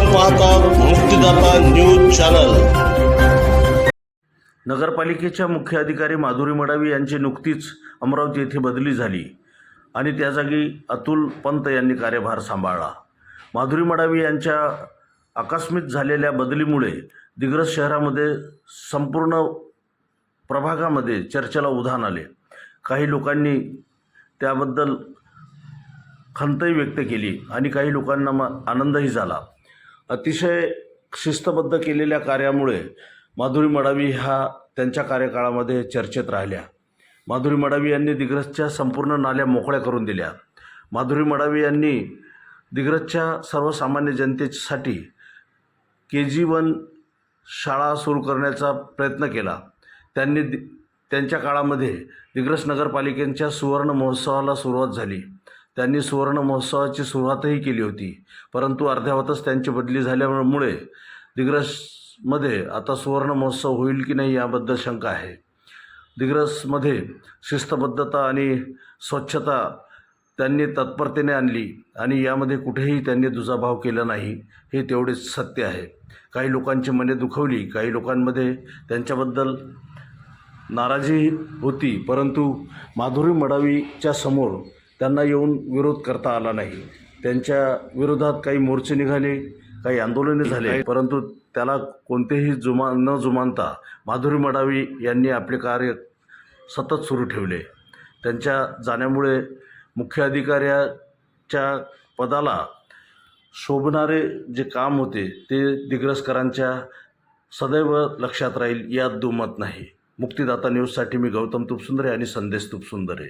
आपण पाहतात मुक्तीदाता news channel. नगरपालिकेच्या मुख्य अधिकारी माधुरी मडावी यांची नुकतीच अमरावती येथे बदली झाली आणि त्या जागी अतुल पंत यांनी कार्यभार सांभाळला. माधुरी मडावी यांच्या आकस्मित झालेल्या बदलीमुळे दिग्रस शहरामध्ये संपूर्ण प्रभागामध्ये चर्चेला उधाण आले. काही लोकांनी त्याबद्दल खंतही व्यक्त केली आणि काही लोकांना म आनंदही झाला. अतिशय शिस्तबद्ध केलेल्या कार्यामुळे माधुरी मडावी ह्या त्यांच्या कार्यकाळामध्ये चर्चेत राहिल्या. माधुरी मडावी यांनी दिग्रसच्या संपूर्ण नाल्या मोकळ्या करून दिल्या. माधुरी मडावी यांनी दिग्रसच्या सर्वसामान्य जनतेसाठी के जी वन शाळा सुरू करण्याचा प्रयत्न केला. त्यांनी दि त्यांच्या काळामध्ये दिग्रस नगरपालिकेच्या सुवर्ण महोत्सवाला सुरुवात झाली. त्यांनी सुवर्ण महोत्सवाची सुरुवातही केली होती. परंतु अर्ध्यावतच त्यांची बदली झाल्यामुळे दिग्रसमध्ये आता सुवर्ण महोत्सव होईल की नाही याबद्दल शंका आहे. दिग्रसमध्ये शिस्तबद्धता आणि स्वच्छता त्यांनी तत्परतेने आणली आणि यामध्ये कुठेही त्यांनी दुजाभाव केला नाही हे तेवढेच सत्य आहे. काही लोकांची मने दुखवली काही लोकांमध्ये त्यांच्याबद्दल नाराजी होती परंतु माधुरी मडावीच्या समोर त्यांना येऊन विरोध करता आला नाही. त्यांच्या विरोधात काही मोर्चे निघाले काही आंदोलने झाले परंतु त्याला कोणतेही जुमा न जुमानता माधुरी मडावी यांनी आपले कार्य सतत सुरू ठेवले. त्यांच्या जाण्यामुळे मुख्य अधिकाऱ्याच्या पदाला शोभणारे जे काम होते ते दिग्रसकरांच्या सदैव लक्षात राहील यात दुमत नाही. मुक्तिदाता न्यूजसाठी मी गौतम तुपसुंदरे आणि संदेश तुपसुंदरे.